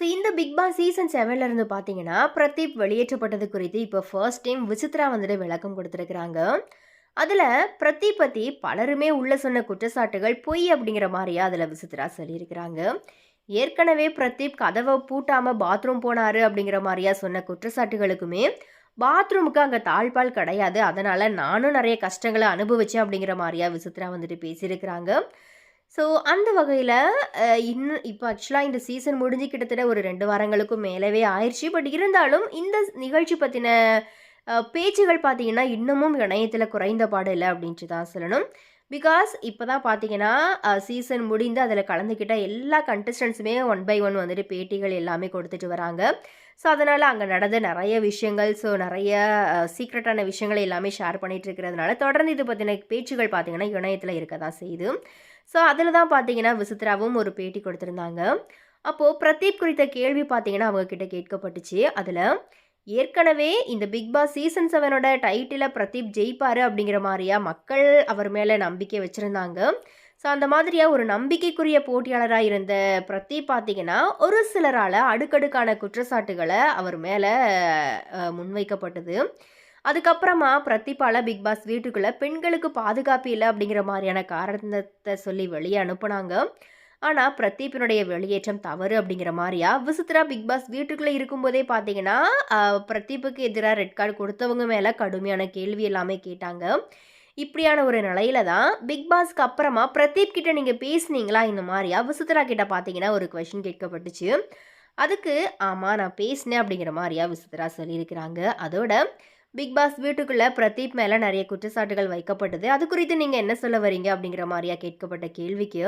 So இந்த Bigg Boss season செவன்ல இருந்து பார்த்தீங்கன்னா பிரதீப் வெளியேற்றப்பட்டது குறித்து இப்போ ஃபர்ஸ்ட் டைம் விசித்ரா வந்துட்டு விளக்கம் கொடுத்துருக்குறாங்க. அதில் பிரதீப் பற்றி பலருமே உள்ள சொன்ன குற்றச்சாட்டுகள் பொய் அப்படிங்கிற மாதிரியா அதில் விசித்ரா சொல்லியிருக்கிறாங்க. ஏற்கனவே பிரதீப் கதவை பூட்டாமல் பாத்ரூம் போனார் அப்படிங்கிற மாதிரியா சொன்ன குற்றச்சாட்டுகளுக்குமே பாத்ரூமுக்கு அங்கே தாழ்பால் கிடையாது. அதனால் நானும் நிறைய கஷ்டங்களை அனுபவிச்சேன் அப்படிங்கிற மாதிரியா விசித்ரா வந்துட்டு பேசியிருக்கிறாங்க. ஸோ அந்த வகையில் இன்னும் இப்போ ஆக்சுவலாக இந்த சீசன் முடிஞ்சு கிட்டத்தட்ட ஒரு ரெண்டு வாரங்களுக்கும் மேலவே ஆயிடுச்சு பட் இருந்தாலும் இந்த நிகழ்ச்சி பற்றின பேச்சுகள் பார்த்தீங்கன்னா இன்னமும் இணையத்தில் குறைந்த பாடு இல்லை அப்படின்ட்டு தான் சொல்லணும். பிகாஸ் இப்போ தான் பார்த்தீங்கன்னா சீசன் முடிந்து அதில் கலந்துக்கிட்ட எல்லா கண்டஸ்டன்ஸுமே ஒன் பை ஒன் வந்துட்டு பேட்டிகள் எல்லாமே கொடுத்துட்டு வராங்க. ஸோ அதனால் அங்கே நடந்த நிறைய விஷயங்கள் ஸோ நிறைய சீக்ரெட்டான விஷயங்களை எல்லாமே ஷேர் பண்ணிகிட்டு இருக்கிறதுனால தொடர்ந்து இது பற்றின பேச்சுகள் பார்த்திங்கன்னா இணையத்தில் இருக்க தான் செய்யுது. ஸோ அதில் தான் பார்த்தீங்கன்னா விசித்ராவும் ஒரு பேட்டி கொடுத்துருந்தாங்க. அப்போது பிரதீப் குறித்த கேள்வி பார்த்தீங்கன்னா அவங்கக்கிட்ட கேட்கப்பட்டுச்சு. அதில் ஏற்கனவே இந்த பிக் பாஸ் சீசன் செவனோட டைட்டில் பிரதீப் ஜெயிப்பார் அப்படிங்கிற மாதிரியா மக்கள் அவர் மேலே நம்பிக்கை வச்சுருந்தாங்க. ஸோ அந்த மாதிரியாக ஒரு நம்பிக்கைக்குரிய போட்டியாளராக இருந்த பிரதீப் பார்த்தீங்கன்னா ஒரு சிலரால் அடுக்கடுக்கான குற்றச்சாட்டுகளை அவர் மேலே முன்வைக்கப்பட்டது. அதுக்கப்புறமா பிரதீப்பால பிக் பாஸ் வீட்டுக்குள்ளே பெண்களுக்கு பாதுகாப்பு இல்லை அப்படிங்கிற மாதிரியான காரணத்தை சொல்லி வெளியே அனுப்புனாங்க. ஆனால் பிரதீப்பினுடைய வெளியேற்றம் தவறு அப்படிங்கிற மாதிரியா? விசித்ரா பிக் பாஸ் வீட்டுக்குள்ளே இருக்கும்போதே பார்த்தீங்கன்னா பிரதீப்புக்கு எதிராக ரெட் கார்டு கொடுத்தவங்க மேலே கடுமையான கேள்வி எல்லாமே கேட்டாங்க. இப்படியான ஒரு நிலையில தான் பிக் பாஸ்க்கு அப்புறமா பிரதீப் கிட்ட நீங்கள் பேசுனீங்களா? இந்த மாதிரியா? விசித்ரா கிட்ட பார்த்தீங்கன்னா ஒரு கொஷின் கேட்கப்பட்டுச்சு. அதுக்கு ஆமாம் நான் பேசினேன் அப்படிங்கிற மாதிரியா விசித்ரா சொல்லியிருக்கிறாங்க. அதோட பிக் பாஸ் வீட்டுக்குள்ளே பிரதீப் மேலே நிறைய குற்றச்சாட்டுகள் வைக்கப்பட்டது. அது குறித்து நீங்கள் என்ன சொல்ல வரீங்க அப்படிங்கிற மாதிரியா கேட்கப்பட்ட கேள்விக்கு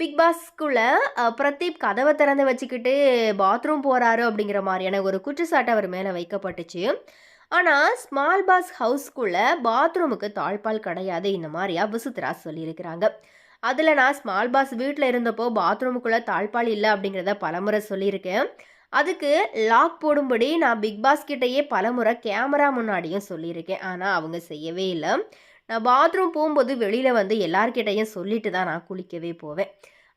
பிக் பாஸ்க்குள்ளே பிரதீப் கதவை திறந்து வச்சுக்கிட்டு பாத்ரூம் போகிறாரு அப்படிங்கிற மாதிரியான ஒரு குற்றச்சாட்டு அவர் மேலே வைக்கப்பட்டுச்சு. ஆனால் ஸ்மால் பாஸ் ஹவுஸ்க்குள்ளே பாத்ரூமுக்கு தாழ்பால் கிடையாது இந்த மாதிரியா விசித்ரா சொல்லியிருக்கிறாங்க. அதில் நான் ஸ்மால் பாஸ் வீட்டில் இருந்தப்போ பாத்ரூமுக்குள்ளே தாழ்பால் இல்லை அப்படிங்கிறத பலமுறை சொல்லியிருக்கேன். அதுக்கு லாக் போடும்படி நான் பிக் பாஸ் கிட்டேயே பலமுறை கேமரா முன்னாடியும் சொல்லியிருக்கேன். ஆனால் அவங்க செய்யவே இல்லை. நான் பாத்ரூம் போகும்போது வெளியில் வந்து எல்லார்கிட்டையும் சொல்லிட்டு தான் நான் குளிக்கவே போவேன்.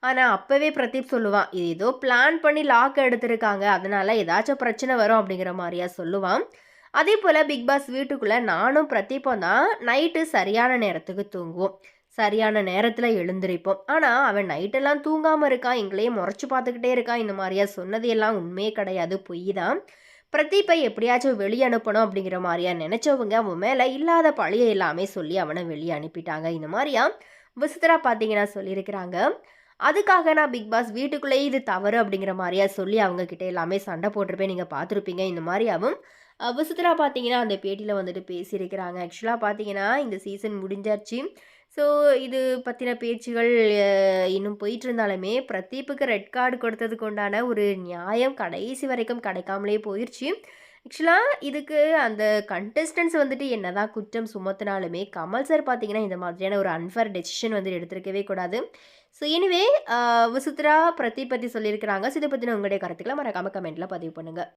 ஆனால் அப்போவே பிரதீப் சொல்லுவான் இது ஏதோ பிளான் பண்ணி லாக் எடுத்திருக்காங்க அதனால் ஏதாச்சும் பிரச்சனை வரும் அப்படிங்கிற மாதிரியா சொல்லுவான். அதே போல் பிக் பாஸ் வீட்டுக்குள்ளே நானும் பிரதீப்பும் தான் நைட்டு சரியான நேரத்துக்கு தூங்குவோம். சரியான நேரத்தில் எழுந்திருப்போம். ஆனால் அவன் நைட்டெல்லாம் தூங்காமல் இருக்கான் எங்களையும் முறைச்சி பார்த்துக்கிட்டே இருக்கான் இந்த மாதிரியா சொன்னது எல்லாம் உண்மையே கிடையாது பொய் தான். பிரதீப்பை எப்படியாச்சும் வெளியனுப்பணும் அப்படிங்கிற மாதிரியா நினச்சவங்க அவன் மேலே இல்லாத பழியை எல்லாமே சொல்லி அவனை வெளியே அனுப்பிட்டாங்க. இந்த மாதிரியா விசித்திரா பார்த்தீங்கன்னா சொல்லியிருக்கிறாங்க. அதுக்காக நான் பிக் பாஸ் வீட்டுக்குள்ளேயே இது தவறு அப்படிங்கிற மாதிரியா சொல்லி அவங்க கிட்ட எல்லாமே சண்டை போட்டிருப்பேன் நீங்கள் பார்த்துருப்பீங்க இந்த மாதிரியாவும் விசித்திரா பார்த்தீங்கன்னா அந்த பேட்டியில் வந்துட்டு பேசியிருக்கிறாங்க. ஆக்சுவலாக பார்த்தீங்கன்னா இந்த சீசன் முடிஞ்சாச்சு. ஸோ இது பற்றின பேச்சுகள் இன்னும் போயிட்டு இருந்தாலுமே பிரதீப்புக்கு ரெட் கார்டு கொடுத்ததுக்கு உண்டான ஒரு நியாயம் கடைசி வரைக்கும் கிடைக்காமலே போயிடுச்சு ஆக்சுவலாக இதுக்கு அந்த கண்டஸ்டன்ஸ் வந்துட்டு என்னதான் குற்றம் சுமத்தினாலுமே கமல் சார் பார்த்தீங்கன்னா இந்த மாதிரியான ஒரு அன்ஃபேர் டெசிஷன் வந்து எடுத்துருக்கவே கூடாது. ஸோ எனிவே விசித்ரா பிரதீப் பற்றி சொல்லியிருக்கிறாங்க. ஸோ இதை பற்றின உங்களுடைய கருத்துக்களை மறக்காமல் கமெண்ட்டில் பதிவு பண்ணுங்கள்